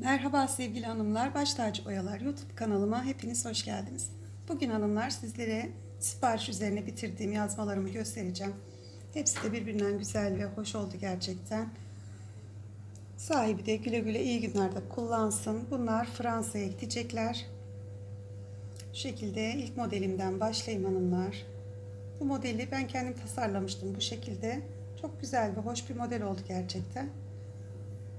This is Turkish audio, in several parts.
Merhaba sevgili hanımlar, Baş Tacı Oyalar YouTube kanalıma hepiniz hoş geldiniz. Bugün hanımlar sizlere sipariş üzerine bitirdiğim yazmalarımı göstereceğim. Hepsi de birbirinden güzel ve hoş oldu gerçekten. Sahibi de güle güle iyi günlerde kullansın. Bunlar Fransa'ya gidecekler. Şu şekilde ilk modelimden başlayayım hanımlar. Bu modeli ben kendim tasarlamıştım bu şekilde. Çok güzel ve hoş bir model oldu gerçekten.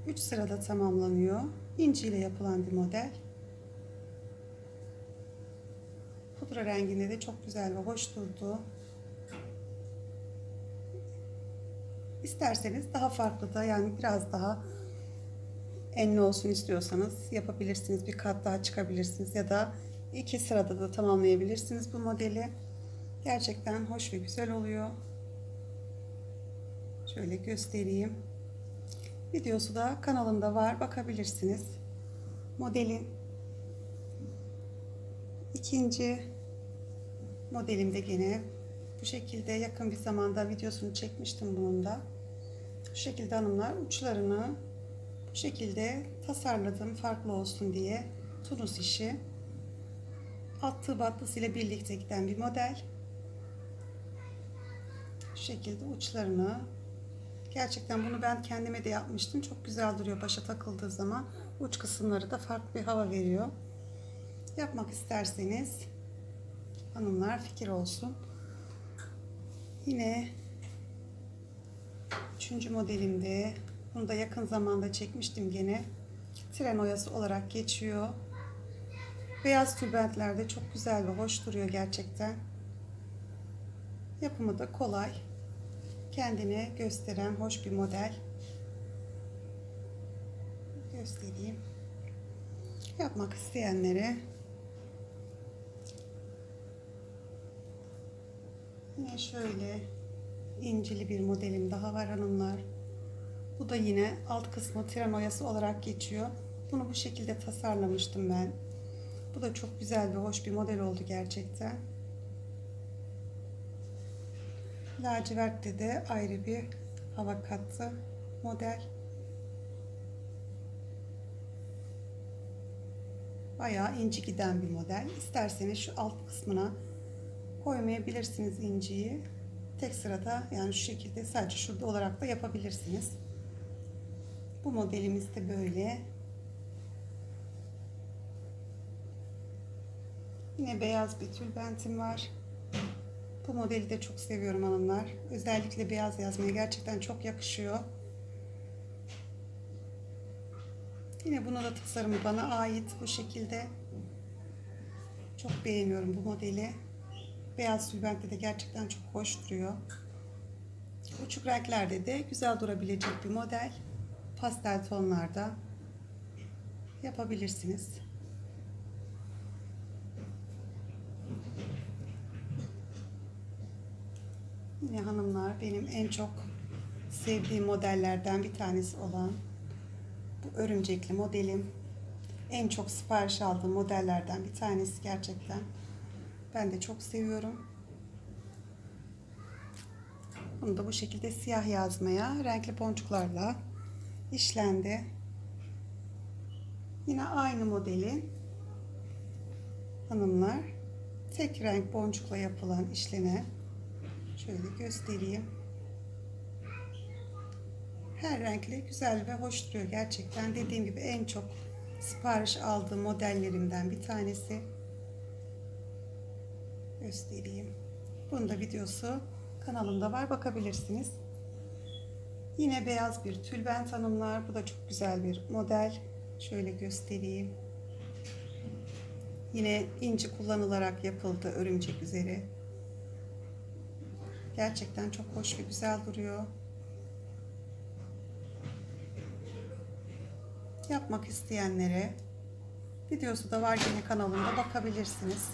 3 sırada tamamlanıyor. İnci ile yapılan bir model. Pudra renginde de çok güzel ve hoş durdu. İsterseniz daha farklı da yani biraz daha enli olsun istiyorsanız yapabilirsiniz. Bir kat daha çıkabilirsiniz ya da iki sırada da tamamlayabilirsiniz bu modeli. Gerçekten hoş ve güzel oluyor. Şöyle göstereyim. Videosu da kanalımda var. Bakabilirsiniz. Modelin ikinci modelimde gene bu şekilde yakın bir zamanda videosunu çekmiştim bunun da. Bu şekilde hanımlar uçlarını bu şekilde tasarladım farklı olsun diye. Tunus işi. Alt tığ battısı ile birlikte giden bir model. Bu şekilde uçlarını Gerçekten bunu ben kendime de yapmıştım. Çok güzel duruyor başa takıldığı zaman. Uç kısımları da farklı bir hava veriyor. Yapmak isterseniz hanımlar fikir olsun. Yine üçüncü modelimde bunu da yakın zamanda çekmiştim gene. Tren oyası olarak geçiyor. Beyaz tülbentlerde çok güzel ve hoş duruyor gerçekten. Yapımı da kolay kendini gösteren hoş bir model. Göstereyim. Yapmak isteyenlere yine şöyle incili bir modelim daha var hanımlar. Bu da yine alt kısmı tren oyası olarak geçiyor. Bunu bu şekilde tasarlamıştım ben. Bu da çok güzel ve hoş bir model oldu gerçekten. Lacivert'te de ayrı bir hava kattı model. Bayağı inci giden bir model. İsterseniz şu alt kısmına koymayabilirsiniz inciyi. Tek sırada yani şu şekilde sadece şurada olarak da yapabilirsiniz. Bu modelimiz de böyle. Yine beyaz bir tülbentim var. Bu modeli de çok seviyorum hanımlar. Özellikle beyaz yazmaya gerçekten çok yakışıyor. Yine buna da tasarımı bana ait bu şekilde. Çok beğeniyorum bu modeli. Beyaz tülbentte de gerçekten çok hoş duruyor. Uçuk renklerde de güzel durabilecek bir model. Pastel tonlarda yapabilirsiniz. Yine hanımlar benim en çok sevdiğim modellerden bir tanesi olan bu örümcekli modelim. En çok sipariş aldığım modellerden bir tanesi gerçekten. Ben de çok seviyorum. Bunu da bu şekilde siyah yazmaya renkli boncuklarla işlendi. Yine aynı modelin hanımlar tek renk boncukla yapılan işlenen Şöyle göstereyim. Her renkli güzel ve hoş duruyor gerçekten. Dediğim gibi en çok sipariş aldığım modellerimden bir tanesi. Göstereyim. Bunun da videosu kanalımda var. Bakabilirsiniz. Yine beyaz bir tülbent hanımlar. Bu da çok güzel bir model. Şöyle göstereyim. Yine inci kullanılarak yapıldı örümcek üzeri. Gerçekten çok hoş ve güzel duruyor. Yapmak isteyenlere videosu da var yine kanalımda bakabilirsiniz.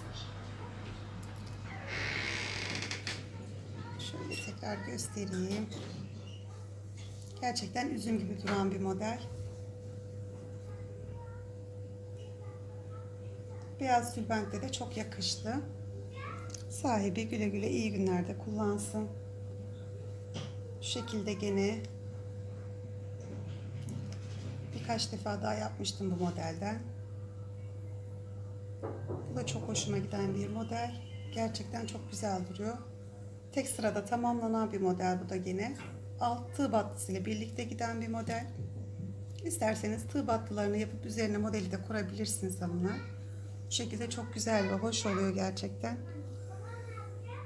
Şöyle tekrar göstereyim. Gerçekten üzüm gibi duran bir model. Beyaz tülbentle de çok yakıştı. Sahibi güle güle iyi günlerde kullansın. Şu şekilde gene birkaç defa daha yapmıştım bu modelden. Bu da çok hoşuma giden bir model. Gerçekten çok güzel duruyor. Tek sırada tamamlanan bir model bu da yine. Alt tığ battısıyla birlikte giden bir model. İsterseniz tığ battılarını yapıp üzerine modeli de kurabilirsiniz hanımlar. Bu şekilde çok güzel ve hoş oluyor gerçekten.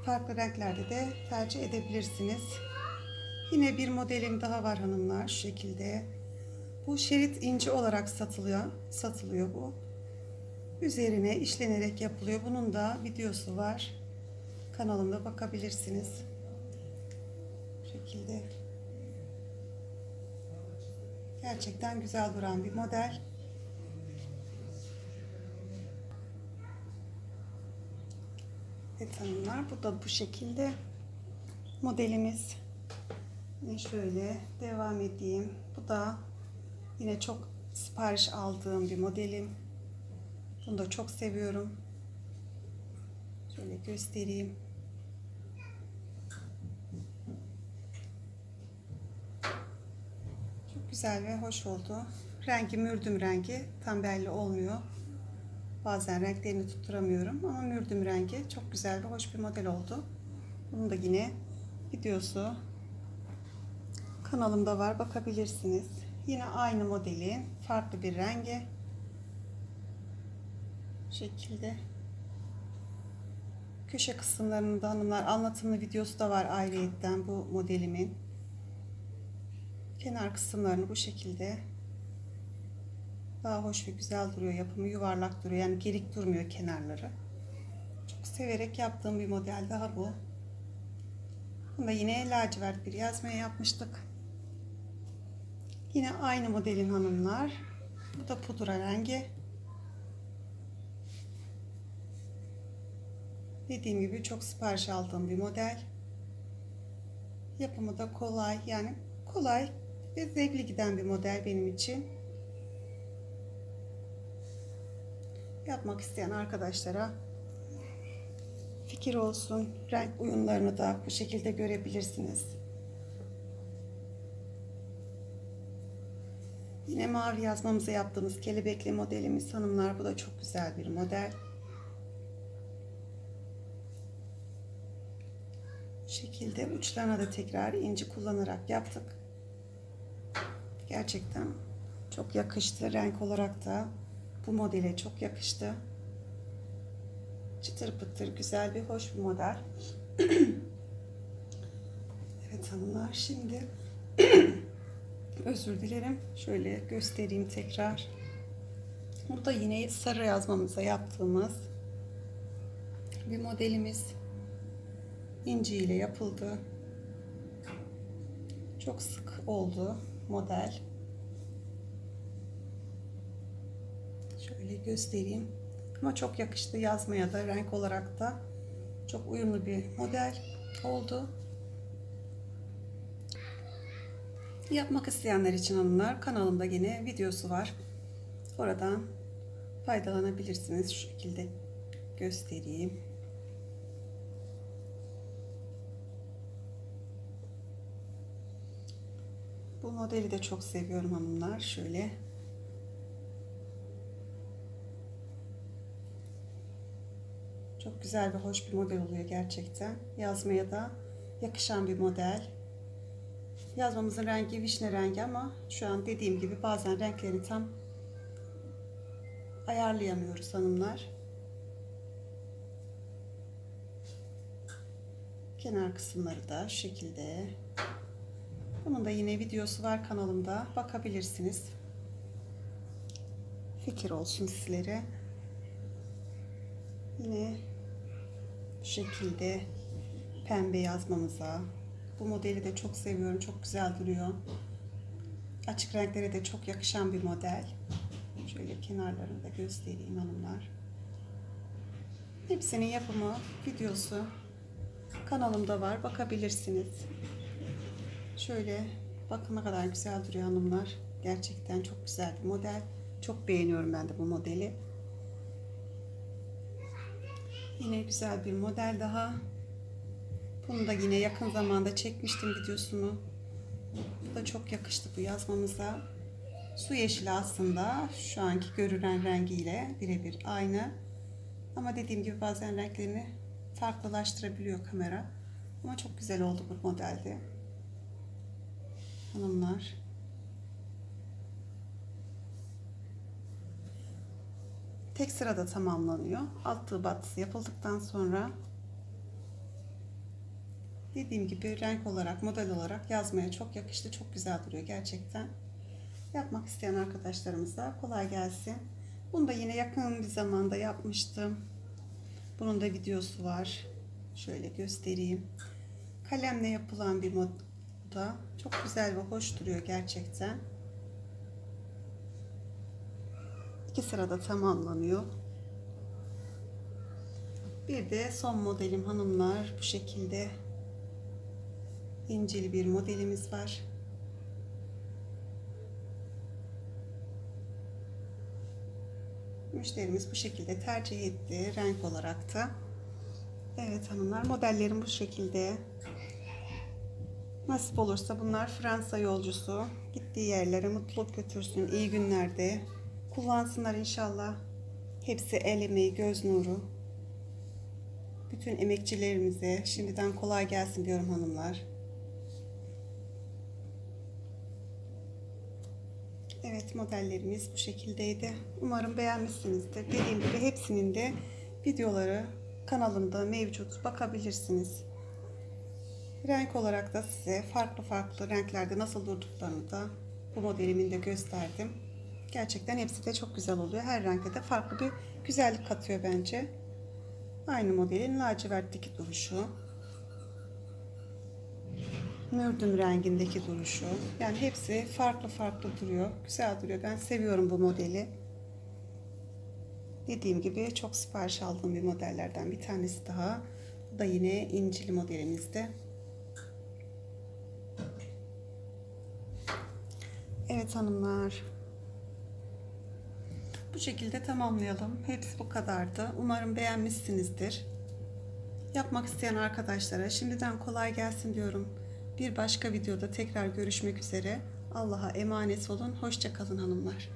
Farklı renklerde de tercih edebilirsiniz. Yine bir modelim daha var hanımlar şu şekilde. Bu şerit inci olarak satılıyor. Satılıyor bu. Üzerine işlenerek yapılıyor. Bunun da videosu var. Kanalımda bakabilirsiniz. Bu şekilde. Gerçekten güzel duran bir model. Evet hanımlar bu da bu şekilde modelimiz. Şöyle devam edeyim. Bu da yine çok sipariş aldığım bir modelim. Bunu da çok seviyorum. Şöyle göstereyim. Çok güzel ve hoş oldu. Rengi mürdüm rengi. Tam belli olmuyor. Bazen renklerini tutturamıyorum ama mürdüm rengi çok güzel ve hoş bir model oldu. Bunun da yine videosu kanalımda var bakabilirsiniz. Yine aynı modelin farklı bir rengi. Şekilde. Köşe kısımlarında hanımlar anlatımlı videosu da var ayrıyetten bu modelimin. Kenar kısımlarını bu şekilde daha hoş ve güzel duruyor. Yapımı yuvarlak duruyor. Yani gerik durmuyor kenarları. Çok severek yaptığım bir model daha bu. Bunu da yine lacivert bir yazmaya yapmıştık. Yine aynı modelin hanımlar. Bu da pudra rengi. Dediğim gibi çok sipariş aldığım bir model. Yapımı da kolay. Yani kolay ve zevkli giden bir model benim için. Yapmak isteyen arkadaşlara fikir olsun. Renk uyumlarını da bu şekilde görebilirsiniz. Yine mavi yazmamızı yaptığımız kelebekli modelimiz hanımlar. Bu da çok güzel bir model. Bu şekilde uçlarına da tekrar inci kullanarak yaptık. Gerçekten çok yakıştı. Renk olarak da bu modele çok yakıştı. Çıtır pıtır güzel bir hoş bir model. evet hanımlar şimdi özür dilerim. Şöyle göstereyim tekrar. Bu da yine sarı yazmamıza yaptığımız bir modelimiz. İnci ile yapıldı. Çok sık oldu model. Şöyle göstereyim. Ama çok yakıştı yazmaya da renk olarak da çok uyumlu bir model oldu. Yapmak isteyenler için hanımlar kanalımda yine videosu var. Oradan faydalanabilirsiniz. Şu şekilde göstereyim. Bu modeli de çok seviyorum hanımlar. Şöyle Çok güzel ve hoş bir model oluyor gerçekten. Yazmaya da yakışan bir model. Yazmamızın rengi vişne rengi ama şu an dediğim gibi bazen renklerini tam ayarlayamıyoruz hanımlar. Kenar kısımları da şu şekilde. Bunun da yine videosu var kanalımda. Bakabilirsiniz. Fikir olsun sizlere. Yine bu şekilde pembe yazmamıza. Bu modeli de çok seviyorum. Çok güzel duruyor. Açık renklere de çok yakışan bir model. Şöyle kenarlarını da göstereyim hanımlar. Hepsinin yapımı, videosu kanalımda var. Bakabilirsiniz. Şöyle bakın ne kadar güzel duruyor hanımlar. Gerçekten çok güzel bir model. Çok beğeniyorum ben de bu modeli. Yine güzel bir model daha. Bunu da yine yakın zamanda çekmiştim videosunu. Bu da çok yakıştı bu yazmamıza. Su yeşili aslında şu anki görünen rengiyle birebir aynı. Ama dediğim gibi bazen renklerini farklılaştırabiliyor kamera. Ama çok güzel oldu bu modelde. Hanımlar. Tek sırada tamamlanıyor. Alt tığ yapıldıktan sonra dediğim gibi renk olarak, model olarak yazmaya çok yakıştı. Çok güzel duruyor gerçekten. Yapmak isteyen arkadaşlarımıza kolay gelsin. Bunu da yine yakın bir zamanda yapmıştım. Bunun da videosu var. Şöyle göstereyim. Kalemle yapılan bir moda. Çok güzel ve hoş duruyor gerçekten. İki sırada tamamlanıyor. Bir de son modelim hanımlar. Bu şekilde incili bir modelimiz var. Müşterimiz bu şekilde tercih etti renk olarak da. Evet hanımlar modellerim bu şekilde. Nasip olursa bunlar Fransa yolcusu. Gittiği yerlere mutluluk götürsün. iyi günlerde kullansınlar inşallah. Hepsi el emeği, göz nuru. Bütün emekçilerimize şimdiden kolay gelsin diyorum hanımlar. Evet modellerimiz bu şekildeydi. Umarım beğenmişsinizdir. Dediğim gibi hepsinin de videoları kanalımda mevcut. Bakabilirsiniz. Renk olarak da size farklı farklı renklerde nasıl durduklarını da bu modelimin de gösterdim. Gerçekten hepsi de çok güzel oluyor. Her renkte de farklı bir güzellik katıyor bence. Aynı modelin lacivertteki duruşu. Mürdüm rengindeki duruşu. Yani hepsi farklı farklı duruyor. Güzel duruyor. Ben seviyorum bu modeli. Dediğim gibi çok sipariş aldığım bir modellerden bir tanesi daha. Bu da yine incili modelimizde. Evet hanımlar. Bu şekilde tamamlayalım. Hepsi bu kadardı. Umarım beğenmişsinizdir. Yapmak isteyen arkadaşlara şimdiden kolay gelsin diyorum. Bir başka videoda tekrar görüşmek üzere. Allah'a emanet olun. Hoşçakalın hanımlar.